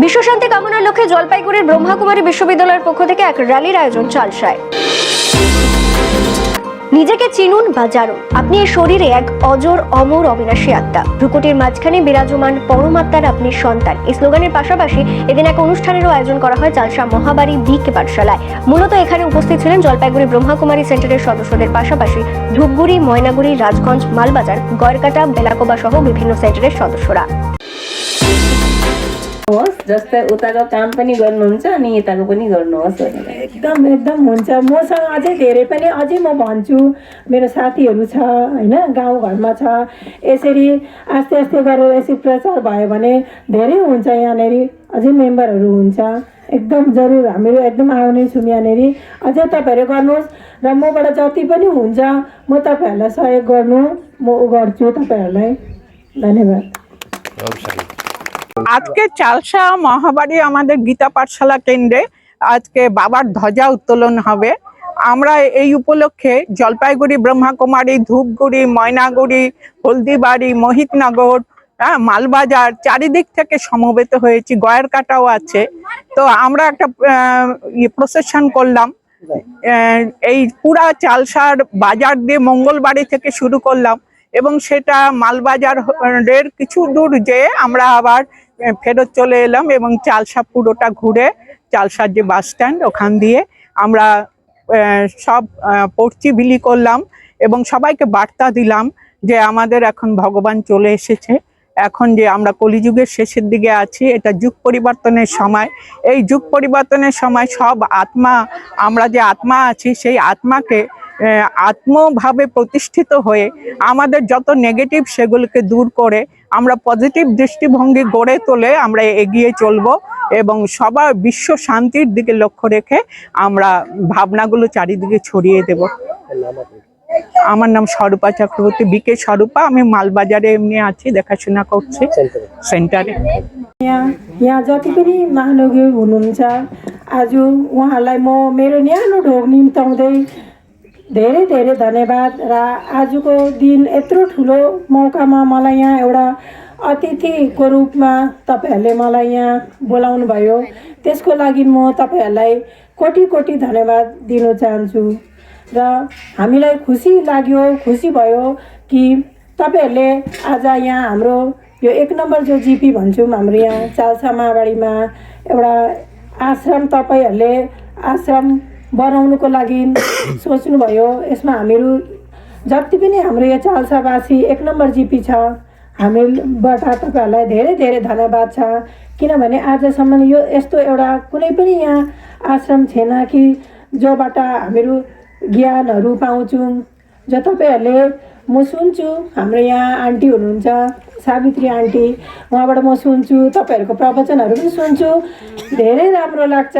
বিশ্বশান্তি কামনার লক্ষ্যে জলপাইগুড়ির ব্রহ্মাকুমারী বিশ্ববিদ্যালয়ের পক্ষ থেকে এক র্যালির আয়োজন চালসায়। নিজেকে চিনুন বা জানুন, আপনি এই শরীরে এক অজর, অমর, অবিনাশী আত্মা। ভ্রুকুটির মাঝখানে বিরাজমান পরমাত্মার আপনি সন্তান। এই স্লোগানের পাশাপাশি এদিন এক অনুষ্ঠানেরও আয়োজন করা হয় চালসা মহাবাড়ি বিকে পাঠশালায়। মূলত এখানে উপস্থিত ছিলেন জলপাইগুড়ি ব্রহ্মাকুমারী সেন্টারের সদস্যদের পাশাপাশি ধূপগুড়ি, ময়নাগুড়ি, রাজগঞ্জ, মালবাজার গয়রকাটা বেলাকোবা সহ বিভিন্ন সেন্টারের সদস্যরা। जस्तै उताको काम पनि गर्नुहुन्छ अनि यताको पनि गर्नुहोस् भनेर। एकदम एकदम हुन्छ। मसँग अझै धेरै पनि अझै म भन्छु मेरो साथीहरू छ होइन गाउँघरमा छ यसरी आस्ते आस्ते गरेर यसरी प्रचार भयो भने धेरै हुन्छ यहाँनिर। अझै मेम्बरहरू हुन्छ। एकदम जरुर हामीहरू एकदम आउने छौँ यहाँनिर। अझै तपाईँहरू गर्नुहोस्। र मबाट जति पनि हुन्छ म तपाईँहरूलाई सहयोग गर्नु म गर्छु तपाईँहरूलाई। धन्यवाद। আজকে চালসা মহাবাড়ি আমাদের গীতা পাঠশালা কেন্দ্রে আজকে বাবার ধ্বজা উত্তোলন হবে। আমরা এই উপলক্ষে জলপাইগুড়ি, ব্রহ্মাকুমারী, ধূপগুড়ি, ময়নাগুড়ি, হলদিবাড়ি, মোহিতনগর হ্যাঁ মালবাজার চারিদিক থেকে সমবেত হয়েছি, গয়ের কাটাও আছে। তো আমরা একটা প্রসেশন করলাম। এই পুরা চালসার বাজার দিয়ে মঙ্গলবাড়ি থেকে শুরু করলাম এবং সেটা মালবাজার এর কিছু দূর যেয়ে আমরা আবার ফেরত চলে এলাম এবং চালসা পুরোটা ঘুরে চালসার যে বাস স্ট্যান্ড ওখান দিয়ে আমরা সব পড়চি বিলি করলাম এবং সবাইকে বার্তা দিলাম যে আমাদের এখন ভগবান চলে এসেছে। এখন যে আমরা কলিযুগের শেষের দিকে আছি, এটা যুগ পরিবর্তনের সময়। এই যুগ পরিবর্তনের সময় সব আত্মা, আমরা যে আত্মা আছি, সেই আত্মাকে আত্মভাবে প্রতিষ্ঠিত হয়ে আমাদের যত নেগেটিভ সেগুলোকে দূর করে আমরা পজিটিভ দৃষ্টিভঙ্গি গড়ে তোলে আমরা এগিয়ে চলব এবং সবার বিশ্ব শান্তির দিকে লক্ষ্য রেখে আমরা ভাবনাগুলো চারিদিকে ছড়িয়ে দেব আমার নাম স্বরূপা চক্রবর্তী বিকে স্বরূপা আমি মালবাজারে এমনি আছি দেখাশোনা করছি সেন্টারে यहाँ यहाँ जति पनि महानुभाव हुनुहुन्छ आज उहाँहरूलाई म मेरो न्यानो ढोग निम्ताउँदै धेरै धेरै धन्यवाद र आजको दिन यत्रो ठुलो मौकामा मलाई यहाँ एउटा अतिथिको रूपमा तपाईँहरूले मलाई यहाँ बोलाउनु भयो त्यसको लागि म तपाईँहरूलाई कोटि कोटि धन्यवाद दिन चाहन्छु र हामीलाई खुसी लाग्यो खुसी भयो कि तपाईँहरूले आज यहाँ हाम्रो यो एक नम्बर जो जिपी भन्छौँ हाम्रो यहाँ चाल्सा माबारीमा एउटा आश्रम तपाईँहरूले आश्रम बनाउनुको लागि सोच्नुभयो। यसमा हामीहरू जति पनि हाम्रो यो चाल्सावासी एक नम्बर जिपी छ हामीबाट तपाईँहरूलाई धेरै धेरै धन्यवाद छ। किनभने आजसम्म यो यस्तो एउटा कुनै पनि यहाँ आश्रम छैन कि जोबाट हामीहरू ज्ञानहरू पाउँछौँ। जो तपाईँहरूले म सुन्छु हाम्रो यहाँ आन्टी हुनुहुन्छ सावित्री आन्टी उहाँबाट म सुन्छु तपाईँहरूको प्रवचनहरू पनि सुन्छु। धेरै राम्रो लाग्छ।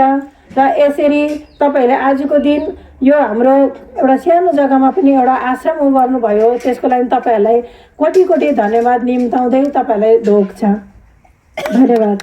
र यसरी तपाईँहरूले आजको दिन यो हाम्रो एउटा सानो जग्गामा पनि एउटा आश्रम गर्नुभयो। त्यसको लागि तपाईँहरूलाई कोटि कोटि धन्यवाद निम्ताउँदै तपाईँहरूलाई ढोक छ धन्यवाद।